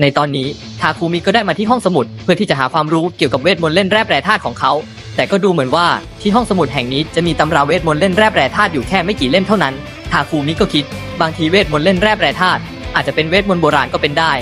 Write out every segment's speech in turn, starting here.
ในตอนนี้ทาคุมิก็ได้มาที่ห้องสมุด เพื่อที่จะหาความรู้เกี่ยวกับเวทมนต์เล่นแร่แปรธาตุของเขา แต่ก็ดูเหมือนว่าที่ห้องสมุดแห่งนี้จะมีตำราเวทมนต์เล่นแร่แปรธาตุอยู่แค่ไม่กี่เล่มเท่านั้นทาคุมิก็คิด บางทีเวทมนต์เล่นแร่แปรธาตุอาจจะเป็นเวทมนต์โบราณก็เป็นได้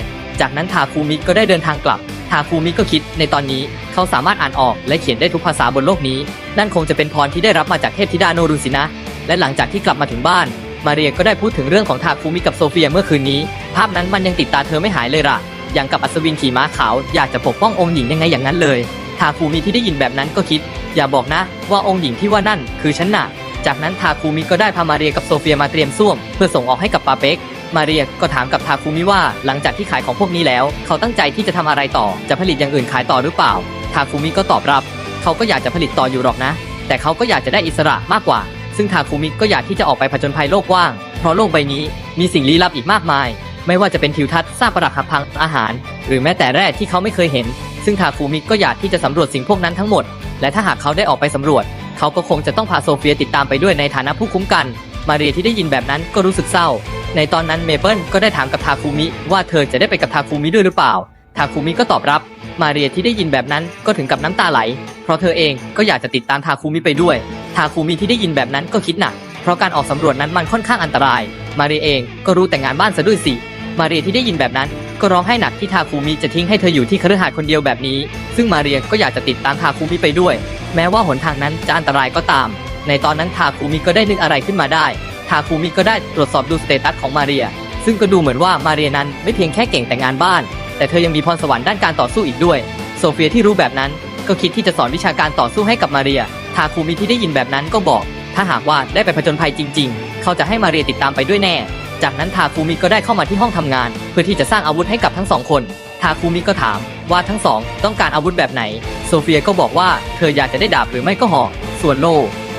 จากนั้นทาคุมิก็ได้เดินทางกลับทาคุมิก็คิด ในตอนนี้เขาสามารถอ่านออกและเขียนได้ทุกภาษาบนโลกนี้ นั่นคงจะเป็นพรที่ได้รับมาจากเทพธิดาโนรุสินะ และหลังจากที่กลับมาถึงบ้าน มาเรียก็ได้พูดถึงเรื่องของทาคุมิกับโซเฟียเมื่อคืนนี้ ภาพนั้นมันยังติดตาเธอไม่หายเลยล่ะ อย่างกับอัศวินขี่ม้าขาว อยากจะปกป้ององค์หญิงยังไงอย่างนั้นเลย ทาคุมิที่ได้ยินแบบนั้นก็คิด อย่าบอกนะ ว่าองค์หญิงที่ว่านั่นคือฉันน่ะ จากนั้นทาคุมิก็ได้พามาเรียกับโซเฟียมาเตรียมส้วม เพื่อส่งออกให้กับปาเป็กมาเรียก็ถามกับทาคุมิว่าหลังจากที่ขายของพวกนี้แล้ว เขาตั้งใจที่จะทำอะไรต่อ จะผลิตอย่างอื่นขายต่อหรือเปล่า ทาคุมิก็ตอบรับ เขาก็อยากจะผลิตต่ออยู่หรอกนะ แต่เขาก็อยากจะได้อิสระมากกว่า ซึ่งทาคุมิก็อยากที่จะออกไปผจญภัยโลกกว้าง เพราะโลกใบนี้มีสิ่งลี้ลับอีกมากมาย ไม่ว่าจะเป็นทิวทัศน์ซากปรักหักพังอาหาร หรือแม้แต่แร่ที่เขาไม่เคยเห็น ซึ่งทาคุมิก็อยากที่จะสำรวจสิ่งพวกนั้นทั้งหมด และถ้าหากเขาได้ออกไปสำรวจ เขาก็คงจะต้องพาโซเฟียติดตามไปด้วยในฐานะผู้คุ้มกัน มาเรียที่ได้ยินแบบนั้นก็รู้สึกเศร้า ในตอนนั้นเมเปิลก็ได้ถามกับทาคุมิว่าเธอจะได้ไปกับทาคุมิด้วยหรือเปล่า ทาคุมิก็ตอบรับ มาเรียที่ได้ยินแบบนั้นก็ถึงกับน้ำตาไหล เพราะเธอเองก็อยากจะติดตามทาคุมิไปด้วย ทาคุมิที่ได้ยินแบบนั้นก็คิดหนัก เพราะการออกสำรวจนั้นมันค่อนข้างอันตราย มาเรียเองก็รู้แต่งานบ้านซะด้วยสิ มาเรียที่ได้ยินแบบนั้นก็ร้องไห้หนักที่ทาคุมิจะทิ้งให้เธออยู่ที่คฤหาสน์คนเดียวแบบนี้ ซึ่งมาเรียก็อยากจะติดตามทาคุมิไปด้วย แม้ว่าหนทางนั้นจะอันตรายก็ตาม ในตอนนั้นทาคุมิก็ได้นึกอะไรขึ้นมาได้ ทาคุมิก็ได้ตรวจสอบดูสเตตัสของมาเรีย ซึ่งก็ดูเหมือนว่ามาเรียนั้นไม่เพียงแค่เก่งแต่งานบ้าน แต่เธอยังมีพรสวรรค์ด้านการต่อสู้อีกด้วย โซเฟียที่รู้แบบนั้นก็คิดที่จะสอนวิชาการต่อสู้ให้กับมาเรีย ทาคุมิที่ได้ยินแบบนั้นก็บอก ถ้าหากว่าได้ไปผจญภัยจริง ๆ เขาจะให้มาเรียติดตามไปด้วยแน่ จากนั้นทาคุมิก็ได้เข้ามาที่ห้องทำงาน เพื่อที่จะสร้างอาวุธให้กับทั้งสองคนทาคุมิก็ถามว่าทั้งสองต้องการอาวุธแบบไหน โซเฟียก็บอกว่าเธออยากจะได้ดาบหรือไม่ก็หอกส่วนโล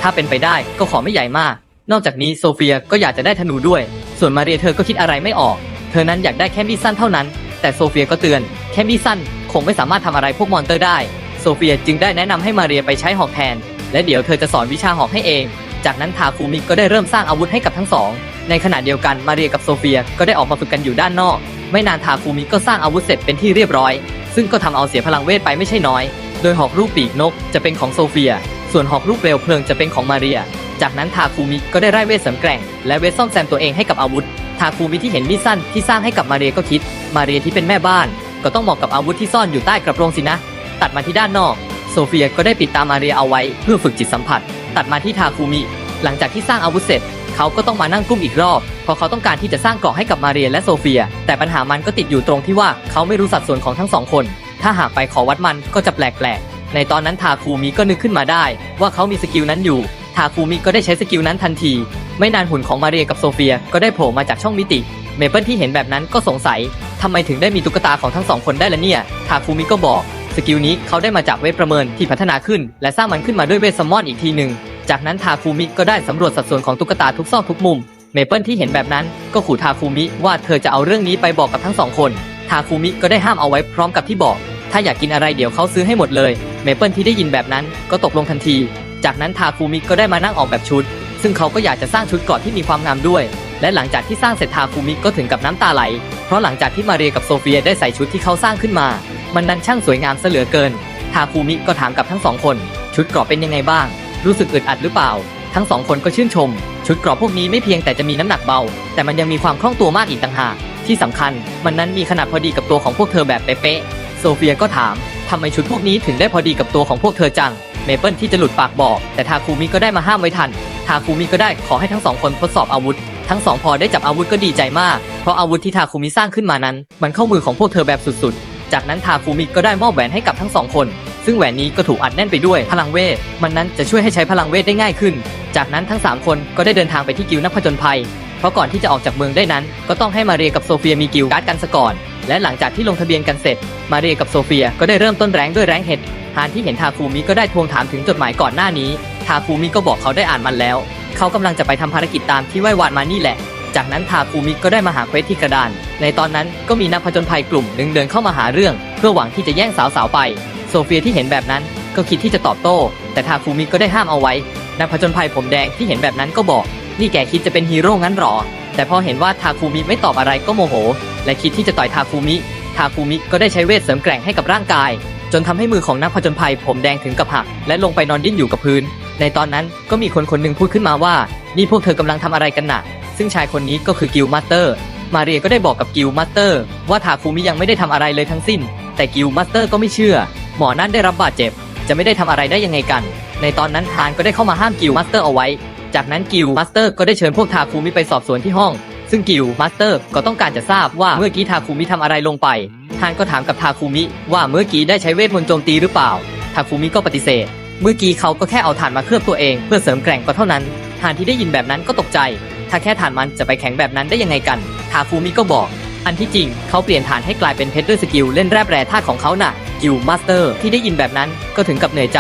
ถ้าเป็นไปได้ก็ขอไม่ใหญ่มาก นอกจากนี้โซเฟียก็อยากจะได้ธนูด้วย ส่วนมาเรียเธอก็คิดอะไรไม่ออก เธอนั้นอยากได้แค่มีดสั้นเท่านั้น แต่โซเฟียก็เตือนแค่มีดสั้นคงไม่สามารถทำอะไรพวกมอนเตอร์ได้ โซเฟียจึงได้แนะนำให้มาเรียไปใช้หอกแทน และเดี๋ยวเธอจะสอนวิชาหอกให้เอง จากนั้นทาคุมิก็ได้เริ่มสร้างอาวุธให้กับทั้งสอง ในขณะเดียวกันมาเรียกับโซเฟียก็ได้ออกมาฝึกกันอยู่ด้านนอก ไม่นานทาคุมิก็สร้างอาวุธเสร็จเป็นที่เรียบร้อย ซึ่งก็ทำเอาเสียพลังเวทไปไม่ใช่น้อย โดยหอกรูปปีกนกจะเป็นของโซเฟีย ส่วนหอกรูปเปลวเพลิงจะเป็นของมาเรีย จากนั้นทาคุมิก็ได้ไล่เวทเสริมแกร่ง และเวทซ่อมแซมตัวเองให้กับอาวุธ ทาคุมิที่เห็นมีดสั้นที่สร้างให้กับมาเรียก็คิด มาเรียที่เป็นแม่บ้าน ก็ต้องเหมาะกับอาวุธที่ซ่อนอยู่ใต้กระโปรงสินะ ตัดมาที่ด้านนอก โซเฟียก็ได้ปิดตามาเรียเอาไว้เพื่อฝึกจิตสัมผัส ตัดมาที่ทาคุมิ หลังจากที่สร้างอาวุธเสร็จ เขาก็ต้องมานั่งกุ้มอีกรอบ เพราะเขาต้องการที่จะสร้างเกราะให้กับมาเรียและโซเฟีย แต่ปัญหามันก็ติดอยู่ตรงที่ว่าเขาไม่รู้สัดส่วนของทั้งสองคน ถ้าหากไปขอวัดมันก็จะแปลกๆ ในตอนนั้นทาคูมิก็นึกขึ้นมาได้ ว่าเขามีสกิลนั้นอยู่ทาคูมิก็ได้ใช้สกิลนั้นทันที ไม่นานหุ่นของมาเรียกับโซเฟียก็ได้โผล่มาจากช่องมิติ เมเปิลที่เห็นแบบนั้นก็สงสัยทำไมถึงได้มีตุ๊กตาของทั้งสองคนได้ละเนี่ยทาคูมิก็บอก สกิลนี้เขาได้มาจากเวทประเมินที่พัฒนาขึ้น และสร้างมันขึ้นมาด้วยเวทซัมมอนอีกทีหนึ่ง จากนั้นทาคูมิก็ได้สำรวจสัดส่วนของตุ๊กตาทุกซอกทุกมุม เมเปิลที่เห็นแบบนั้นก็ขู่ทาคูมิว่าเธอจะเอาเรื่องนี้ไปบอกกับทั้งสองคน ทาคูมิก็ได้ห้ามเอาไว้พร้อมกับที่บอก ถ้าอยากกินอะไรเดี๋ยวเขาซื้อให้หมดเลย เมเปิลที่ได้ยินแบบนั้นก็ตกลงทันที จากนั้นทาคูมิก็ได้มานั่งออกแบบชุด ซึ่งเขาก็อยากจะสร้างชุดเกราะที่มีความงามด้วย และหลังจากที่สร้างเสร็จทาคูมิก็ถึงกับน้ำตาไหล เพราะหลังจากที่มาเรียกับโซเฟียได้ใส่ชุดที่เขาสร้างขึ้นมา มันนั้นช่างสวยงามเสเหลือเกิน ทาคูมิก็ถามกับทั้งสองคน ชุดเกราะเป็นยังไงบ้าง รู้สึกอึดอัดหรือเปล่า ทั้งสองคนก็ชื่นชม ชุดเกราะพวกนี้ไม่เพียงแต่จะมีน้ำหนักเบา แต่มันยังมีความคล่องตัวมากอีกต่างหาก ที่สำคัญ มันนั้นมีขนาดพอดีกับตัวของพวกเธอแบบเป๊ะๆ โซเฟียก็ถามทำไมชุดพวกนี้ถึงได้พอดีกับตัวของพวกเธอจัง เมเปิลที่จะหลุดปากบอก แต่ทาคูมิก็ได้มาห้ามไว้ทัน ทาคูมิก็ได้ขอให้ทั้งสองคนทดสอบอาวุธ ทั้งสองพอได้จับอาวุธก็ดีใจมาก เพราะอาวุธที่ทาคูมิสร้างขึ้นมานั้น มันเข้ามือของพวกเธอแบบสุดๆ จากนั้นทาคูมิก็ได้มอบแหวนให้กับทั้งสองคน ซึ่งแหวนนี้ก็ถูกอัดแน่นไปด้วยพลังเวท มันนั้นจะช่วยให้ใช้พลังเวทได้ง่ายขึ้น จากนั้นทั้ง 3 คนก็ได้เดินทางไปที่กิลนักผจญภัย เพราะก่อนที่จะออกจากเมืองได้นั้น ก็ต้องให้มาเรียกับโซเฟียมีกิลการ์ดกันซะก่อน และหลังจากที่ลงทะเบียนกันเสร็จ มาเรียกับโซเฟียก็ได้เริ่มต้นแรงด้วยแรงเห็ดฮานที่เห็นทาคูมิก็ได้ทวงถามถึงจดหมายก่อนหน้านี้ ทาคูมิก็บอกเขาได้อ่านมันแล้ว เขากำลังจะไปทำภารกิจตามที่ไหว้วานมานี่แหละ จากนั้นทาคูมิก็ได้มาหาเควสที่กระดาน ในตอนนั้นก็มีนักผจญภัยกลุ่มหนึ่งเดินเข้ามาหาเรื่อง เพื่อหวังที่จะแย่งสาวๆไป โซเฟียที่เห็นแบบนั้นก็คิดที่จะตอบโต้ แต่ทาคูมิก็ได้ห้ามเอาไว้ นักผจญภัยผมแดงที่เห็นแบบนั้นก็บอก นี่แกคิดจะเป็นฮีโร่งั้นหรอ แต่พอเห็นว่าทาคูมิไม่ตอบอะไรก็โมโห และคิดที่จะต่อยทาคูมิ ทาคุมิก็ได้ใช้เวทเสริมแกร่งให้กับร่างกาย จนทำให้มือของนักผจญภัยผมแดงถึงกับหัก และลงไปนอนดิ้นอยู่กับพื้น ในตอนนั้นก็มีคนคนหนึ่งพูดขึ้นมาว่า นี่พวกเธอกำลังทำอะไรกันน่ะ ซึ่งชายคนนี้ก็คือกิลมาสเตอร์ มาเรียก็ได้บอกกับกิลมาสเตอร์ ว่าทาคุมิยังไม่ได้ทำอะไรเลยทั้งสิ้น แต่กิลมาสเตอร์ก็ไม่เชื่อ หมอนั่นได้รับบาดเจ็บ จะไม่ได้ทำอะไรได้ยังไงกัน ในตอนนั้นฮานก็ได้เข้ามาห้ามกิลมาสเตอร์เอาไว้ จากนั้นกิลมาสเตอร์ก็ได้เชิญพวกทาคุมิไปสอบสวนที่ห้อง ซึ่งกิลมาสเตอร์ก็ต้องการจะทราบว่าเมื่อกี้ทาคุมิทำอะไรลงไปฮานก็ถามกับทาคุมิว่าเมื่อกี้ได้ใช้เวทมนต์โจมตีหรือเปล่า ทาคุมิก็ปฏิเสธ เมื่อกี้เขาก็แค่เอาถ่านมาเคลือบตัวเอง เพื่อเสริมแกร่งก็เท่านั้นฮานที่ได้ยินแบบนั้นก็ตกใจ ถ้าแค่ถ่านมันจะไปแข็งแบบนั้นได้ยังไงกันทาคุมิก็บอก อันที่จริงเขาเปลี่ยนฐานให้กลายเป็นเพชรด้วยสกิลเล่นแร่แปรธาตุของเขาน่ะกิลมาสเตอร์ที่ได้ยินแบบนั้นก็ถึงกับเหนื่อยใจ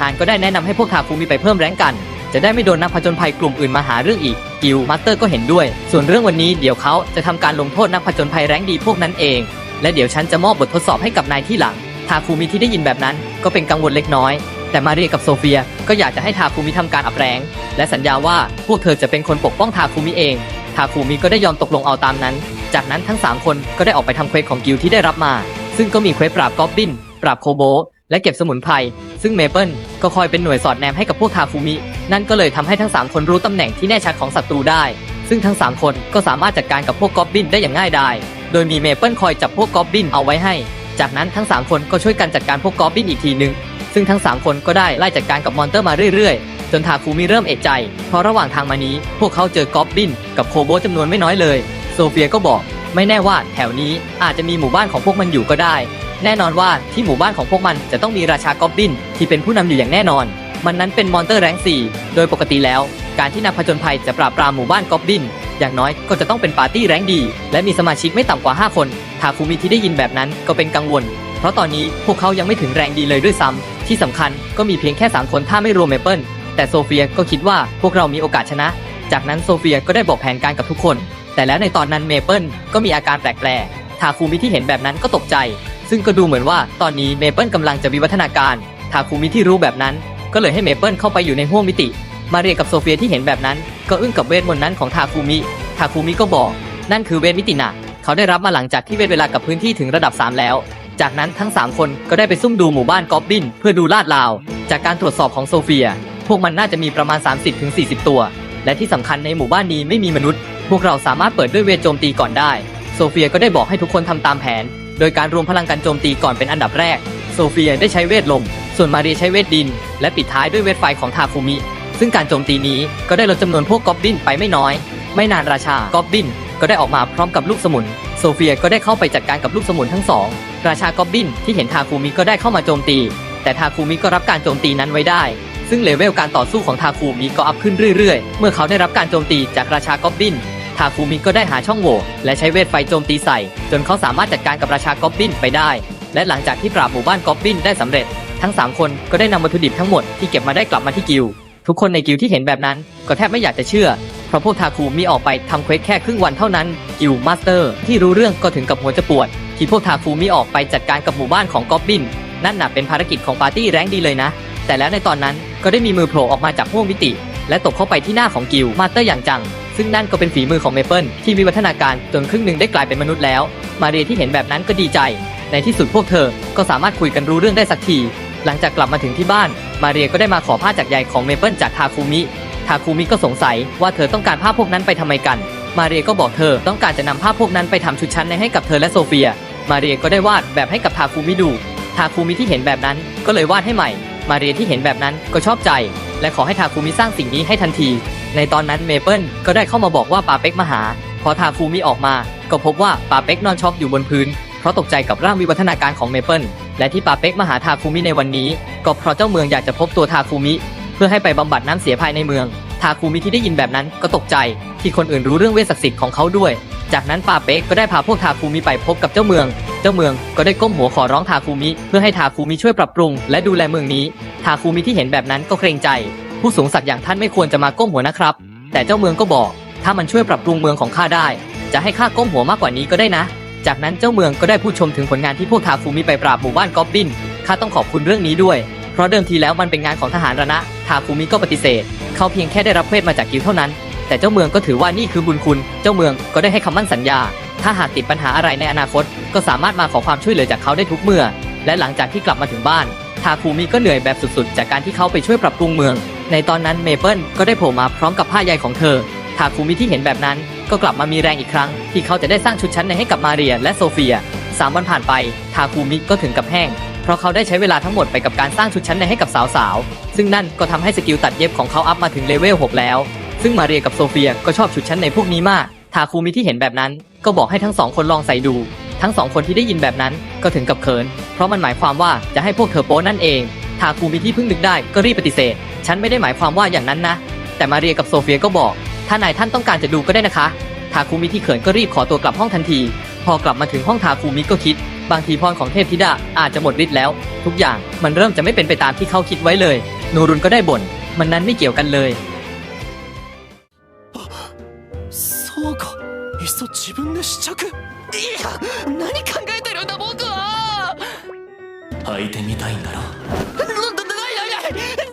ฮานก็ได้แนะนำให้พวกทาคุมิไปเพิ่มแรงกัน จะได้ไม่โดนนักผจญภัยกลุ่มอื่นมาหาเรื่องอีกกิลมาสเตอร์ก็เห็นด้วย ส่วนเรื่องวันนี้เดี๋ยวเขาจะทำการลงโทษนักผจญภัยแรงดีพวกนั้นเอง และเดี๋ยวฉันจะมอบบททดสอบให้กับนายที่หลังทาคุมิที่ได้ยินแบบนั้นก็เป็นกังวลเล็กน้อย แต่มาเรียกับโซเฟีย ก็อยากจะให้ทาคุมิทำการอับแรงและสัญญาว่าพวกเธอจะเป็นคนปกป้องทาคุมิเอง ทาคุมิก็ได้ยอมตกลงเอาตามนั้น จากนั้นทั้ง 3 คนก็ได้ออกไปทำเควสของกิลที่ได้รับมา ซึ่งก็มีเควสปราบกอบบิน ปราบโคโบ และเก็บสมุนไพร ซึ่งเมเปิลก็คอยเป็นหน่วยสอดแนมให้กับพวกทาคุมิ นั่นก็เลยทำให้ทั้ง 3 คนรู้ตำแหน่งที่แน่ชัดของศัตรูได้ ซึ่งทั้ง 3 คนก็สามารถจัดการกับพวกกอบบินได้อย่างง่ายดาย โดยมีเมเปิลคอยจับพวกกอบบินเอาไว้ให้ จากนั้นทั้ง 3 คนก็ช่วยกันจัดการพวกกอบบินอีกทีหนึ่ง ซึ่งทั้ง 3 คนก็ได้ไล่จัดการกับมอนเตอร์มาเรื่อยๆ จนทาคุมิเริ่มเอะใจ เพราะระหว่างทางมานี้พวกเขาเจอกอบบิน กับโคโบจำนวนไม่น้อยเลย โซเฟียก็บอก ไม่แน่ว่าแถวนี้อาจจะมีหมู่บ้านของพวกมันอยู่ก็ได้ แน่นอนว่าที่หมู่บ้านของพวกมันจะต้องมีราชากอบบิน ที่เป็นผู้นำอยู่อย่างแน่นอน มันนั้นเป็นมอนเตอร์แรงสี่โดยปกติแล้ว การที่นักผจญภัยจะปราบปรามหมู่บ้านกอบบินอย่างน้อยก็จะต้องเป็นปาร์ตี้แรงดี และมีสมาชิกไม่ต่ำกว่า 5 คน ทาคุมิที่ได้ยินแบบนั้นก็เป็นกังวล เพราะตอนนี้พวกเขายังไม่ถึงแรงดีเลยด้วยซ้ำ ที่สำคัญก็มีเพียงแค่ 3 คนถ้าไม่รวมเมเปิลแต่โซเฟียก็คิดว่าพวกเรามีโอกาสชนะ จากนั้นโซเฟียก็ได้บอกแผนการกับทุกคน แต่แล้วในตอนนั้นเมเปิลก็มีอาการแปลกๆทาคุมิที่เห็นแบบนั้นก็ตกใจ ซึ่งก็ดูเหมือนว่าตอนนี้เมเปิลกำลังจะวิวัฒนาการทาคุมิที่รู้แบบนั้น ก็เลยให้เมเปิลเข้าไปอยู่ในห้วงมิติ มาเรียกับโซเฟียที่เห็นแบบนั้น ก็อึ้งกับเวทมนต์นั้นของทาคุมิทาคุมิก็บอก นั่นคือเวทมิตินะเขาได้รับมาหลังจากที่เวทเวลากับพื้นที่ถึงระดับ 3 แล้ว จากนั้นทั้ง 3 คนก็ได้ไปซุ่มดูหมู่บ้านกอบบินเพื่อดูลาดราว จากการตรวจสอบของโซเฟีย พวกมันน่าจะมีประมาณ 30-40 ตัว และที่สำคัญในหมู่บ้านนี้ไม่มีมนุษย์ พวกเราสามารถเปิดด้วยเวทโจมตีก่อนได้ โซเฟียก็ได้บอกให้ทุกคนทำตามแผน โดยการรวมพลังการโจมตีก่อนเป็นอันดับแรก โซเฟียได้ใช้เวทลม ส่วนมาเรียใช้เวทดิน และปิดท้ายด้วยเวทไฟของทาคุมิ ซึ่งการโจมตีนี้ก็ได้ลดจำนวนพวกกอบบินไปไม่น้อย ไม่นานราชากอบบินก็ได้ออกมาพร้อมกับลูกสมุน โซเฟียก็ได้เข้าไปจัดการกับลูกสมุนทั้งสอง ราชากอบบินที่เห็นทาคุมิก็ได้เข้ามาโจมตี แต่ทาคุมิก็รับการโจมตีนั้นไว้ได้ ซึ่งเลเวลการต่อสู้ของทาคุมิก็อัพขึ้นเรื่อยๆ เมื่อเขาได้รับการโจมตีจากราชากอบบินทาคุมิก็ได้หาช่องโหว่และใช้เวทไฟโจมตีใส่ จนเขาสามารถจัดการกับราชากอบบินไปได้ และหลังจากที่ปราบหมู่บ้านกอบบินได้สำเร็จ ทั้ง 3 คนก็ได้นำวัตถุดิบทั้งหมดที่เก็บมาได้กลับมาที่กิลทุกคนในกิลที่เห็นแบบนั้นก็แทบไม่อยากจะเชื่อเพราะพวกทาคูมีออกไปทำเควสแค่ครึ่งวันเท่านั้นกิลมาสเตอร์ที่รู้เรื่องก็ถึงกับหัวจะปวด ที่พวกทาคูมีออกไปจัดการกับหมู่บ้านของกอบบิน นั่นน่ะเป็นภารกิจของปาร์ตี้แรงดีเลยนะ แต่แล้วในตอนนั้นก็ได้มีมือโผล่ออกมาจากห้วงมิติ และตกเข้าไปที่หน้าของกิลมาสเตอร์อย่างจัง ซึ่งนั่นก็เป็นฝีมือของเมเปิลที่มีวัฒนาการจนครึ่งหนึ่งได้กลายเป็นมนุษย์แล้ว มาเรียที่เห็นแบบนั้นก็ดีใจ ในที่สุดพวกเธอก็สามารถคุยกันรู้เรื่องได้สักที หลังจากกลับมาถึงที่บ้าน มาเรียก็ได้มาขอผ้าจากยายของเมเปิลจากทาคุมิทาคุมิก็สงสัยว่าเธอต้องการผ้าพวกนั้นไปทำไมกัน มาเรียก็บอกเธอต้องการจะนำผ้าพวกนั้นไปทำชุดชั้นในให้กับเธอและโซเฟีย มาเรียก็ได้วาดแบบให้กับทาคุมิดู ทาคุมิที่เห็นแบบนั้นก็เลยวาดให้ใหม่ มาเรียที่เห็นแบบนั้นก็ชอบใจ และขอให้ทาคุมิสร้างสิ่งนี้ให้ทันที ในตอนนั้นเมเปิลก็ได้เข้ามาบอกว่าปาเป็กมาหา พอทาคุมิออกมา ก็พบว่าปาเป็กนอนช็อกอยู่บนพื้น เพราะตกใจกับร่างวิวัฒนาการของเมเปิล และที่ปาเป็กมาหาทาคุมิในวันนี้ ก็เพราะเจ้าเมืองอยากจะพบตัวทาคุมิ เพื่อให้ไปบำบัดน้ำเสียภายในเมือง ทาคุมิที่ได้ยินแบบนั้นก็ตกใจ ที่คนอื่นรู้เรื่องเวทศักดิ์สิทธิ์ของเขาด้วย จากนั้นปาเป็กก็ได้พาพวกทาคุมิไปพบกับเจ้าเมือง เจ้าเมืองก็ได้ก้มหัวขอร้องทาคุมิ เพื่อให้ทาคุมิช่วยปรับปรุง และดูแลเมืองนี้ ทาคุมิที่เห็นแบบนั้นก็เกรงใจ ผู้สูงศักดิ์อย่างท่านไม่ควรจะมาก้มหัวนะครับ แต่เจ้าเมืองก็บอก ถ้ามันช่วยปรับปรุงเมืองของข้าได้ จะให้ข้าก้มหัวมากกว่านี้ก็ได้นะ จากนั้นเจ้าเมืองก็ได้พูดชมถึงผลงานที่พวกทาคุมิไปปราบหมู่บ้านกอบบินข้าต้องขอบคุณเรื่องนี้ด้วย เพราะเดิมทีแล้วมันเป็นงานของทหารระนะทาคุมิก็ปฏิเสธ เขาเพียงแค่ได้รับเควสมาจากกิลด์เท่านั้น แต่เจ้าเมืองก็ถือว่านี่คือบุญคุณ เจ้าเมืองก็ได้ให้คำมั่นสัญญา ถ้าหากติดปัญหาอะไรในอนาคต ก็สามารถมาขอความช่วยเหลือจากเขาได้ทุกเมื่อ และหลังจากที่กลับมาถึงบ้าน ทาคูมิก็เหนื่อยแบบสุดๆ จากการที่เขาไปช่วยปรับปรุงเมือง ในตอนนั้นเมเปิลก็ได้โผล่มาพร้อมกับผ้าใยของเธอ ทาคูมิที่เห็นแบบนั้น ก็กลับมามีแรงอีกครั้ง ที่เขาจะได้สร้างชุดชั้นในให้กับมาเรียและโซเฟียสามวันผ่านไป ทาคูมิก็ถึงกับแห้ง เพราะเขาได้ใช้เวลาทั้งหมดไปกับการสร้างชุดชั้นในให้กับสาวๆ ซึ่งนั่นก็ทำให้สกิลตัดเย็บของเขาอัพมาถึงเลเวล 6 แล้ว ซึ่งมาเรียกับโซเฟียก็ชอบชุดชั้นในพวกนี้มาก ทาคูมิที่เห็นแบบนั้น ก็บอกให้ทั้งสองคนลองใส่ดู ทั้งสองคนที่ได้ยินแบบนั้นก็ถึงกับเขิน เพราะมันหมายความว่าจะให้พวกเธอโป้นั่นเอง ทาคูมิที่เพิ่งนึกได้ก็รีบปฏิเสธ ฉันไม่ได้หมายความว่าอย่างนั้นนะ แต่มาเรียกับโซเฟียก็บอก ถ้านายท่านต้องการจะดูก็ได้นะคะ ทาคูมิที่เขินก็รีบขอตัวกลับห้องทันที พอกลับมาถึงห้องทาคูมิก็คิด บางทีพรของเทพธิดาอาจจะหมดฤทธิ์แล้ว ทุกอย่างมันเริ่มจะไม่เป็นไปตามที่เขาคิดไว้เลย นูรุนก็ได้บ่น มันนั้นไม่เกี่ยวกันเลย いっそ自分で試着。いや何考えてるんだ僕は。履い。てみたいんだろ。ななないないない